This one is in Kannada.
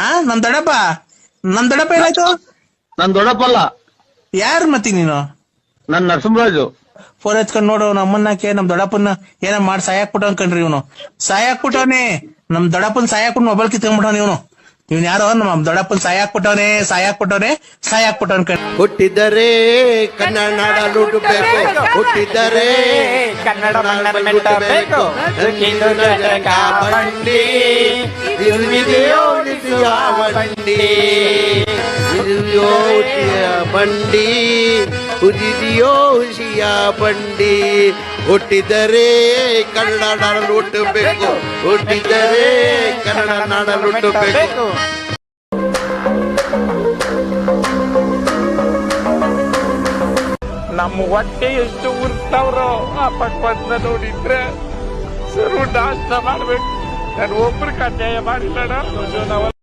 ಹಾ ನಮ್ ದೊಡ್ಡಪ್ಪ ನಮ್ ದೊಡ್ಡಪ್ಪ ಏನಾಯ್ತು ನನ್ ದೊಡ್ಡಪ್ಪಲ್ಲ ಯಾರು ಮತ್ತಿ ನೀನು ನನ್ ನರಸಿಂಹರಾಜು ಫೋನ್ ಎತ್ಕೊಂಡ್ ನೋಡು ನಮ್ಮನ್ನಕ್ಕೆ ನಮ್ ದೊಡ್ಡಪ್ಪನ ಏನ ಮಾಡಿ ಸಾಯಾಕ್ಬಿಟ್ಟು ಅನ್ಕಂಡ್ರಿ ಇವನು ಸಾಯಾಕ್ಬಿಟ್ಟವನೆ ನಮ್ ದೊಡ್ಡಪ್ಪನ ಸಾಯಾಕ್ಬಿಟ್ಟು ಮೊಬೈಲ್ ಕಿತ್ಕೊಂಡ್ಬಿಟ್ಟವನ ಇವನು ಇವನ್ ಯಾರೋ ನಮ್ಮ ದೊಡ್ಡಪ್ಪನ ಸಾಯಾಕ್ಬಿಟ್ಟವನೆ ಸಾಯಾಕ್ಬಿಟ್ಟವನೆ ಸಾಯಾಕ್ಬಿಟ್ಟು ಅನ್ಕೊಂಡ್ ಹುಟ್ಟಿದರೆ ಕನ್ನಡ ನಾಡ ಲುಟಬೇಕು ಹುಟ್ಟಿದರೆ ಕನ್ನಡ ಮಣ್ಣ ಮೆಟ್ಟಬೇಕು ಬಂಡಿ ಬಂಡಿ ಹುಸಿಯ ಬಂಡಿ ಬಂಡಿ. ಹುಟ್ಟಿದರೆ ಕನ್ನಡ ನಾಡಲು ಹುಟ್ಟಬೇಕು. ಹುಟ್ಟಿದರೆ ಕನ್ನಡ ನಾಡಲು ಹುಟ್ಟಬೇಕು. ನಮ್ಮ ಹೊಟ್ಟೆ ಎಷ್ಟು ಉರ್ತವ್ರು ಆ ಪಕ್ವದ್ನ ನೋಡಿದ್ರೆ ಸರು ನಾಷ್ಟ ಮಾಡ್ಬೇಕು. ನಾನು ಒಬ್ರು ಕಡ್ಡಾಯ ಮಾಡಿಲ್ಲಣ್ಣ. ನಾವು